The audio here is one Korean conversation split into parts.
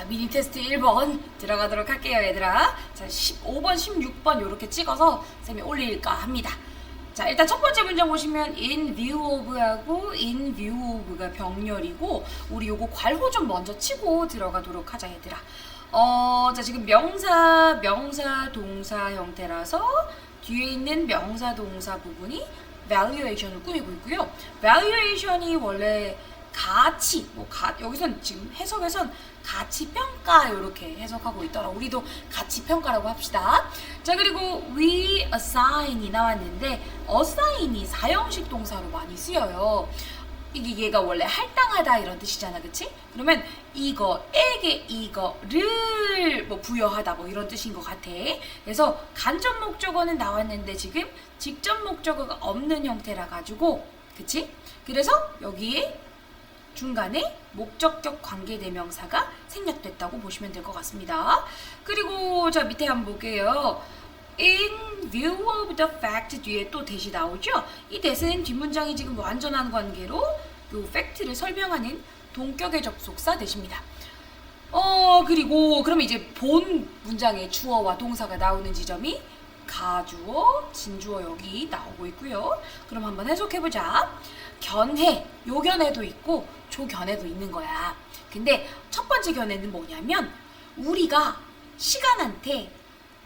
자, 미니 테스트 1번 들어가도록 할게요, 얘들아. 자, 15번, 16번 이렇게 찍어서 쌤이 올릴까 합니다. 자, 일단 첫 번째 문장 보시면 in view of하고 in view of가 병렬이고 우리 요거 괄호 좀 먼저 치고 들어가도록 하자, 얘들아. 어, 자, 지금 명사, 명사, 동사 형태라서 뒤에 있는 명사, 동사 부분이 valuation을 꾸미고 있고요. valuation이 원래 가치, 뭐 가, 여기선 지금 해석에선 가치 평가 이렇게 해석하고 있더라. 우리도 가치 평가라고 합시다. 자 그리고 we assign이 나왔는데 assign이 사형식 동사로 많이 쓰여요. 이게 얘가 원래 할당하다 이런 뜻이잖아, 그치? 그러면 이거에게 이거를 뭐 부여하다 뭐 이런 뜻인 것 같아. 그래서 간접 목적어는 나왔는데 지금 직접 목적어가 없는 형태라 가지고, 그치? 그래서 여기에 중간에 목적격 관계대명사가 생략됐다고 보시면 될 것 같습니다. 그리고 저 밑에 한번 볼게요. In view of the fact 뒤에 또 대시 나오죠? 이 대시는 뒷문장이 지금 완전한 관계로 요 팩트를 설명하는 동격의 접속사 대시입니다. 어 그리고 그럼 이제 본 문장에 주어와 동사가 나오는 지점이 가주어, 진주어 여기 나오고 있고요. 그럼 한번 해석해 보자. 견해, 요 견해도 있고 조 견해도 있는 거야. 근데 첫 번째 견해는 뭐냐면 우리가 시간한테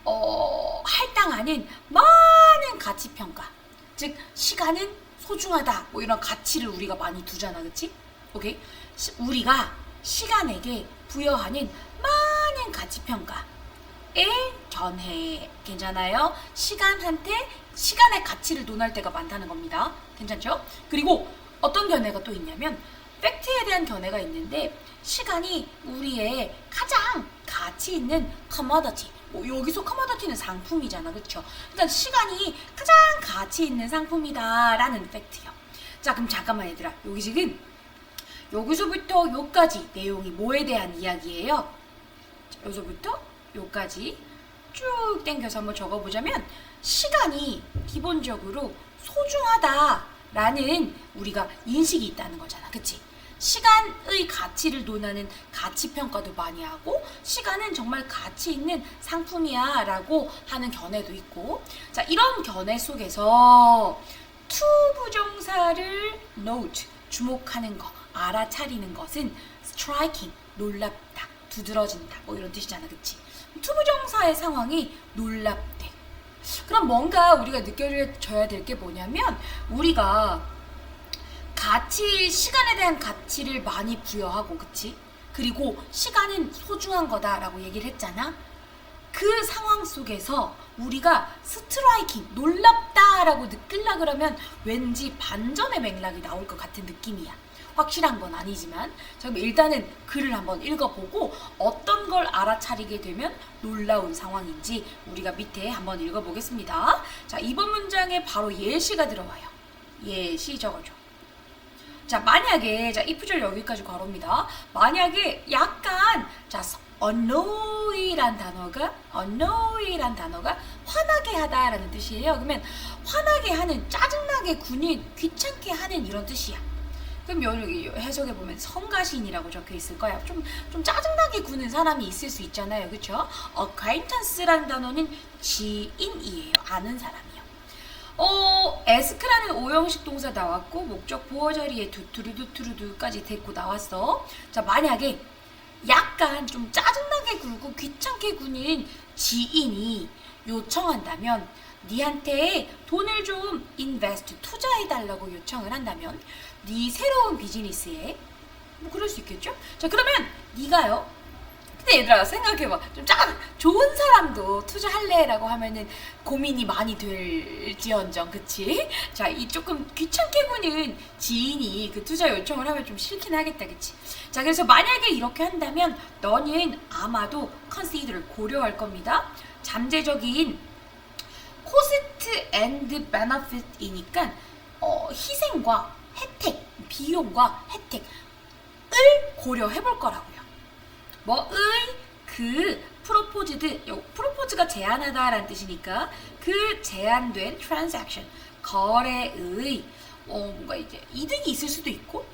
어, 할당하는 많은 가치 평가. 즉 시간은 소중하다. 뭐 이런 가치를 우리가 많이 두잖아. 그치? 오케이? 시- 우리가 시간에게 부여하는 많은 가치 평가. 의 견해 괜찮아요? 시간한테 시간의 가치를 논할 때가 많다는 겁니다. 괜찮죠? 그리고 어떤 견해가 또 있냐면 팩트에 대한 견해가 있는데 시간이 우리의 가장 가치 있는 커머더티 뭐 여기서 커머더티는 상품이잖아 그쵸? 일단 시간이 가장 가치 있는 상품이다 라는 팩트요. 자 그럼 잠깐만 얘들아 여기 지금 여기서부터 여기까지 내용이 뭐에 대한 이야기예요? 자, 여기서부터 여기까지 쭉 당겨서 한번 적어보자면 시간이 기본적으로 소중하다라는 우리가 인식이 있다는 거잖아. 그치? 시간의 가치를 논하는 가치 평가도 많이 하고 시간은 정말 가치 있는 상품이야 라고 하는 견해도 있고 자 이런 견해 속에서 to 부정사를 note 주목하는 거 알아차리는 것은 striking 놀랍다 두드러진다 뭐 이런 뜻이잖아 그치 to 부정사의 상황이 놀랍대 그럼 뭔가 우리가 느껴져야 될 게 뭐냐면 우리가 가치, 시간에 대한 가치를 많이 부여하고, 그치? 그리고 시간은 소중한 거다라고 얘기를 했잖아? 그 상황 속에서 우리가 스트라이킹, 놀랍다라고 느낄라 그러면 왠지 반전의 맥락이 나올 것 같은 느낌이야. 확실한 건 아니지만, 자, 그럼 일단은 글을 한번 읽어보고 어떤 걸 알아차리게 되면 놀라운 상황인지 우리가 밑에 한번 읽어보겠습니다. 자, 이번 문장에 바로 예시가 들어와요. 예시 적어줘. 자 만약에 자 이프절 여기까지 괄호입니다. 만약에 약간 자 annoy란 단어가 annoy란 단어가 화나게 하다라는 뜻이에요. 그러면 화나게 하는 짜증나게 구는 귀찮게 하는 이런 뜻이야. 그럼 여기 해석해 보면 성가신이라고 적혀 있을 거야. 좀좀 짜증나게 구는 사람이 있을 수 있잖아요, 그렇죠? acquaintance라는 단어는 지인이에요, 아는 사람이요. 어, 에스크라는 오형식 동사 나왔고 목적 보호 자리에 두투루두투루두까지 데리고 나왔어. 자, 만약에 약간 좀 짜증나게 굴고 귀찮게 구는 지인이 요청한다면 니한테 돈을 좀 인베스트 투자해 달라고 요청을 한다면 네 새로운 비즈니스에 뭐 그럴 수 있겠죠? 자, 그러면 네가요. 근데 얘들아 생각해봐 좀 짜, 좋은 사람도 투자할래라고 하면은 고민이 많이 될지언정 그치? 자 이 조금 귀찮게 구는 지인이 그 투자 요청을 하면 좀 싫긴 하겠다 그치? 자 그래서 만약에 이렇게 한다면 너는 아마도 컨시드를 고려할 겁니다 잠재적인 코스트 앤드 베너핏이니까 어, 희생과 혜택 비용과 혜택을 고려해 볼 거라고요 뭐의 그 프로포즈드 요 프로포즈가 제한하다라는 뜻이니까 그 제한된 transaction 거래의 어 뭔가 이제 이득이 있을 수도 있고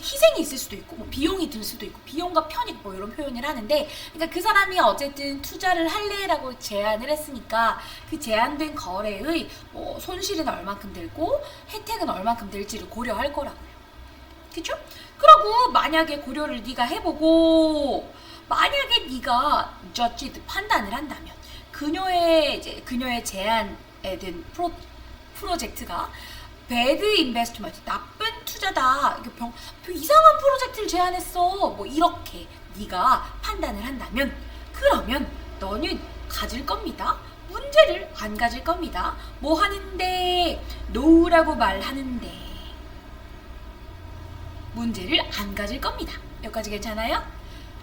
희생이 있을 수도 있고 뭐 비용이 들 수도 있고 비용과 편익 뭐 이런 표현을 하는데 그러니까 그 사람이 어쨌든 투자를 할래라고 제안을 했으니까 그 제안된 거래의 뭐 손실은 얼만큼 들고 혜택은 얼만큼 들지를 고려할 거라고요. 그죠? 그러고 만약에 고려를 네가 해보고 만약에 네가 judged 판단을 한다면 그녀의 이제 그녀의 제안에 든 프로 프로젝트가 배드 인베스트먼트 나쁜 투자다. 이게 병, 병 이상한 프로젝트를 제안했어. 뭐 이렇게 네가 판단을 한다면 그러면 너는 가질 겁니다. 문제를 안 가질 겁니다. 뭐 하는데 노라고 말하는데 문제를 안 가질 겁니다. 여기까지 괜찮아요?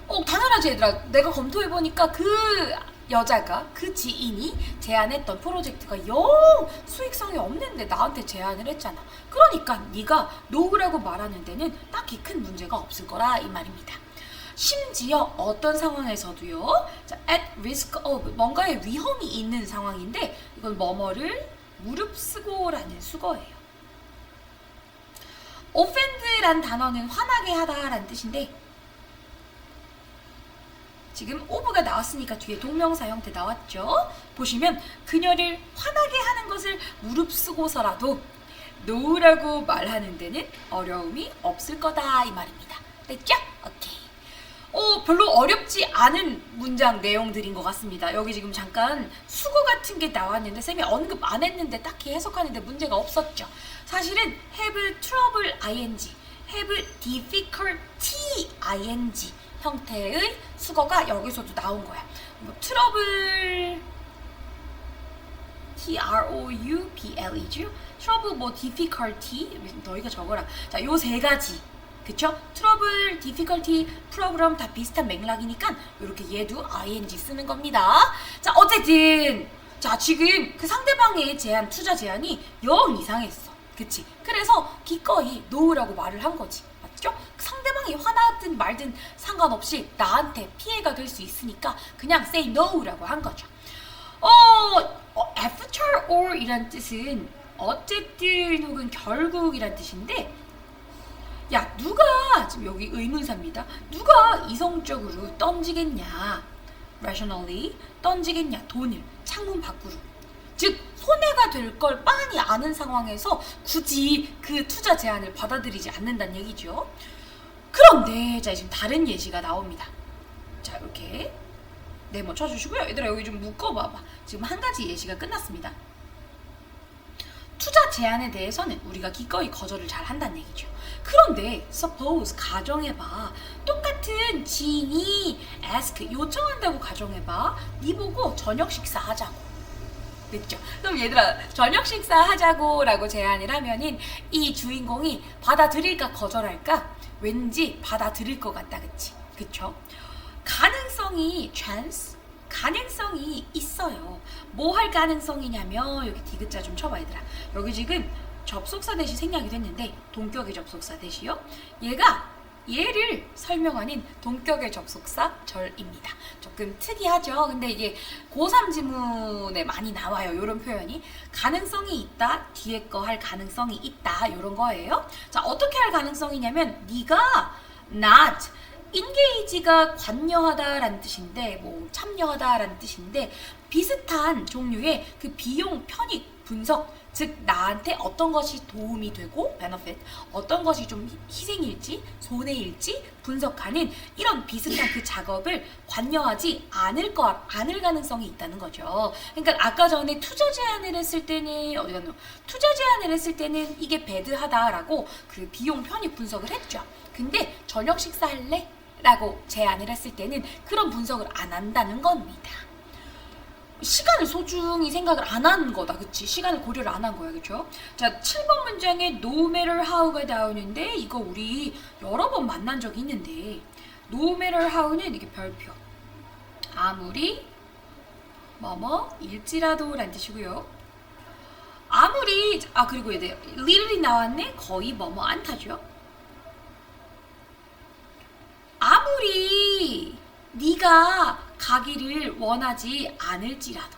어 당연하지 얘들아. 내가 검토해보니까 그 여자가 그 지인이 제안했던 프로젝트가 영 수익성이 없는데 나한테 제안을 했잖아. 그러니까 네가 노우라고 말하는 데는 딱히 큰 문제가 없을 거라 이 말입니다. 심지어 어떤 상황에서도요 자, at risk of 뭔가의 위험이 있는 상황인데 이건 뭐뭐를 무릅쓰고라는 수거예요. offend란 단어는 화나게 하다라는 뜻인데 지금 오브가 나왔으니까 뒤에 동명사 형태 나왔죠? 보시면 그녀를 화나게 하는 것을 무릅쓰고서라도 노라고 말하는 데는 어려움이 없을 거다 이 말입니다. 됐죠? 오케이. 어, 별로 어렵지 않은 문장 내용들인 것 같습니다. 여기 지금 잠깐 수고 같은 게 나왔는데 쌤이 언급 안 했는데 딱히 해석하는데 문제가 없었죠. 사실은 have trouble ing, have difficulty ing 형태의 수거가 여기서도 나온 거야. 뭐 트러블 T R O U B L E죠. 트러블 뭐 difficulty 너희가 적어라. 자, 요 세 가지. 그쵸? 트러블, 디피컬티, 프로그램 다 비슷한 맥락이니까 이렇게 얘도 ing 쓰는 겁니다. 자, 어쨌든 자, 지금 그 상대방의 제안, 투자 제안이 영 이상했어. 그치? 그래서 기꺼이 노우라고 말을 한 거지. 상대방이 화나든 말든 상관없이 나한테 피해가 될 수 있으니까 그냥 say no라고 한 거죠. 어, 어, after or 이란 뜻은 어쨌든 혹은 결국이란 뜻인데 야 누가 지금 여기 의문사입니다. 누가 이성적으로 던지겠냐? rationally 던지겠냐 돈을 창문 밖으로 즉 손해가 될 걸 빤히 아는 상황에서 굳이 그 투자 제안을 받아들이지 않는다는 얘기죠. 그런데 자 지금 다른 예시가 나옵니다. 자 이렇게 네모 쳐주시고요. 얘들아 여기 좀 묶어봐봐. 지금 한 가지 예시가 끝났습니다. 투자 제안에 대해서는 우리가 기꺼이 거절을 잘 한다는 얘기죠. 그런데 suppose 가정해봐 똑같은 지인이 ask 요청한다고 가정해봐 네 보고 저녁 식사 하자고 됐죠? 그럼 얘들아 저녁 식사 하자고라고 제안을 하면은 이 주인공이 받아들일까 거절할까 왠지 받아들일 것 같다 그치? 그쵸? 가능성이 chance 가능성이 있어요. 뭐 할 가능성이냐면 여기 디귿자 좀 쳐봐 얘들아. 여기 지금 접속사 대시 생략이 됐는데 동격의 접속사 대시요. 얘가 얘를 설명하는 동격의 접속사 절입니다. 조금 특이하죠. 근데 이게 고3 지문에 많이 나와요. 이런 표현이 가능성이 있다. 뒤에 거 할 가능성이 있다. 이런 거예요. 자 어떻게 할 가능성이냐면 네가 not 인게이지가 관여하다라는 뜻인데 뭐 참여하다라는 뜻인데 비슷한 종류의 그 비용 편익 분석 즉 나한테 어떤 것이 도움이 되고 benefit 어떤 것이 좀 희- 희생일지 손해일지 분석하는 이런 비슷한 그 작업을 관여하지 않을 거 않을 가능성이 있다는 거죠. 그러니까 아까 전에 투자 제안을 했을 때는 어디 갔노? 투자 제안을 했을 때는 이게 배드하다라고 그 비용 편익 분석을 했죠. 근데 저녁 식사 할래? 라고 제안을 했을 때는 그런 분석을 안 한다는 겁니다. 시간을 소중히 생각을 안 한 거다, 그치? 시간을 고려를 안 한 거야, 그쵸? 자, 7번 문장에 no matter how가 나오는데 이거 우리 여러 번 만난 적이 있는데 no matter how는 이게 별표. 아무리 뭐뭐 일지라도 란 뜻이고요. 아무리 아 그리고 얘들 little이 나왔네 거의 뭐뭐 않다죠. 아무리 네가 가기를 원하지 않을지라도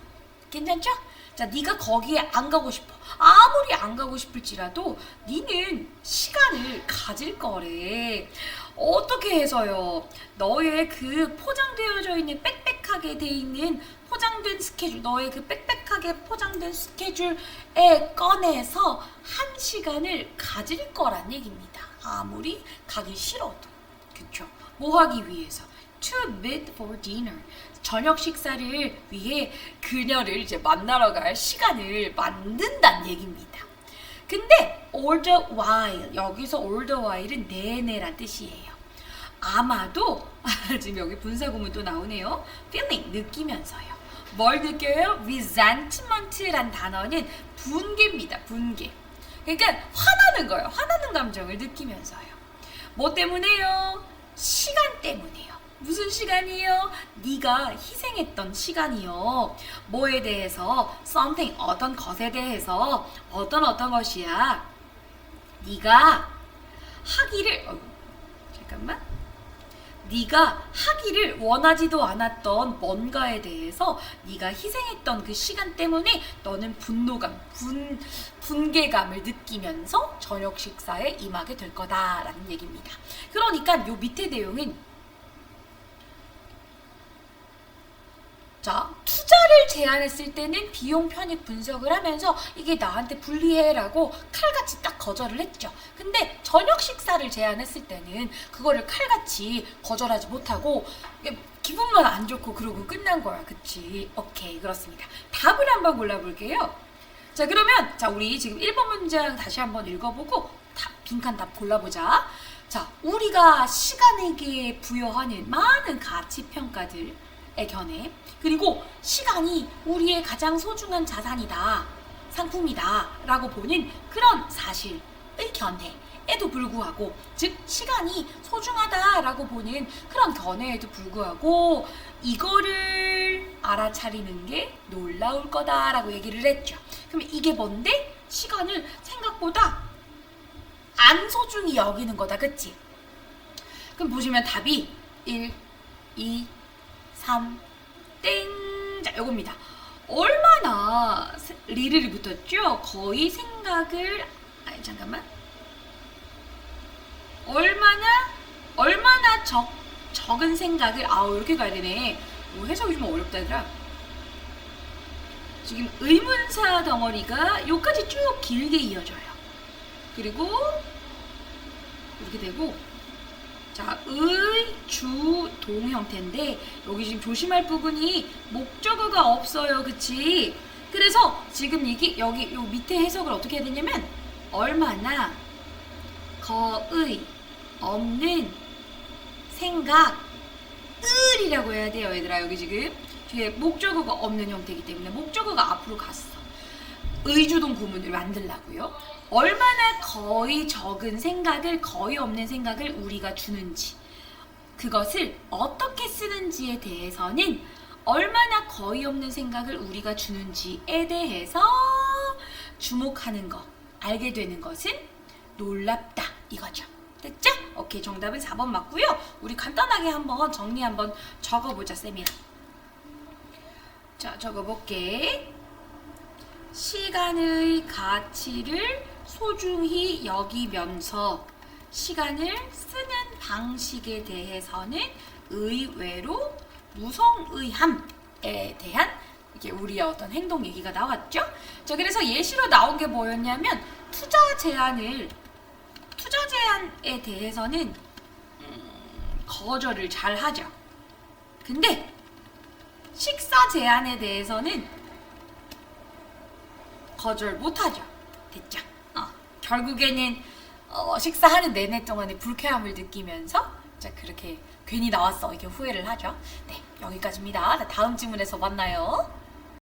괜찮죠? 자, 네가 거기에 안 가고 싶어. 아무리 안 가고 싶을지라도 니는 시간을 가질 거래. 어떻게 해서요? 너의 그 포장되어져 있는 빽빽하게 돼 있는 포장된 스케줄, 너의 그 빽빽하게 포장된 스케줄에 꺼내서 한 시간을 가질 거란 얘기입니다. 아무리 가기 싫어도. 그쵸? 뭐 하기 위해서? To meet for dinner. 저녁 식사를 위해 그녀를 이제 만나러 갈 시간을 만든다는 얘기입니다. 근데 all the while 여기서 all the while은 내내란 뜻이에요. 아마도 지금 여기 분사구문 또 나오네요. feeling 느끼면서요. 뭘 느껴요? resentment란 단어는 분개입니다. 분개. 그러니까 화나는 거예요. 화나는 감정을 느끼면서요. 뭐 때문에요? 시간 때문에요. 무슨 시간이요? 네가 희생했던 시간이요. 뭐에 대해서 something 어떤 것에 대해서 어떤 어떤 것이야. 네가 하기를 어, 잠깐만. 네가 하기를 원하지도 않았던 뭔가에 대해서 네가 희생했던 그 시간 때문에 너는 분노감, 분 분개감을 느끼면서 저녁 식사에 임하게 될 거다라는 얘기입니다. 그러니까 요 밑에 내용은 자, 투자를 제안했을 때는 비용 편익 분석을 하면서 이게 나한테 불리해라고 칼같이 딱 거절을 했죠. 근데 저녁 식사를 제안했을 때는 그거를 칼같이 거절하지 못하고 기분만 안 좋고 그러고 끝난 거야. 그치? 오케이. 그렇습니다. 답을 한번 골라볼게요. 자, 그러면 자, 우리 지금 1번 문장 다시 한번 읽어보고 답, 빈칸 답 골라보자. 자, 우리가 시간에게 부여하는 많은 가치 평가들 의 견해 그리고 시간이 우리의 가장 소중한 자산이다 상품이다 라고 보는 그런 사실의 견해 에도 불구하고 즉 시간이 소중하다라고 보는 그런 견해에도 불구하고 이거를 알아차리는 게 놀라울 거다라고 얘기를 했죠 그럼 이게 뭔데? 시간을 생각보다 안 소중히 여기는 거다 그치? 그럼 보시면 답이 1, 2, 3, 땡! 자, 요겁니다. 얼마나 세- 리를이 붙었죠? 거의 생각을, 아니, 잠깐만. 얼마나, 얼마나 적, 적은 생각을, 아우, 이렇게 가야 되네. 뭐 해석이 좀 어렵다, 얘들아. 지금 의문사 덩어리가 요까지 쭉 길게 이어져요. 그리고, 이렇게 되고, 자, 의, 주, 동 형태인데 여기 지금 조심할 부분이 목적어가 없어요. 그치? 그래서 지금 이게 여기 요 밑에 해석을 어떻게 해야 되냐면 얼마나 거의 없는 생각 을이라고 해야 돼요. 얘들아 여기 지금 뒤에 목적어가 없는 형태이기 때문에 목적어가 앞으로 갔어. 의주동 구문을 만들라고요. 얼마나 거의 적은 생각을 거의 없는 생각을 우리가 주는지 그것을 어떻게 쓰는지에 대해서는 얼마나 거의 없는 생각을 우리가 주는지에 대해서 주목하는 것 알게 되는 것은 놀랍다 이거죠. 됐죠? 오케이 정답은 4번 맞고요. 우리 간단하게 한번 정리 한번 적어보자 쌤이랑. 자 적어볼게. 시간의 가치를 소중히 여기면서 시간을 쓰는 방식에 대해서는 의외로 무성의함에 대한 이게 우리의 어떤 행동 얘기가 나왔죠. 자, 그래서 예시로 나온 게 뭐였냐면 투자 제한을 투자 제한에 대해서는 음, 거절을 잘 하죠. 근데 식사 제한에 대해서는 거절 못 하죠. 됐죠? 어, 결국에는 어, 식사하는 내내 동안에 불쾌함을 느끼면서 자 그렇게 괜히 나왔어 이렇게 후회를 하죠. 네 여기까지입니다. 자, 다음 질문에서 만나요.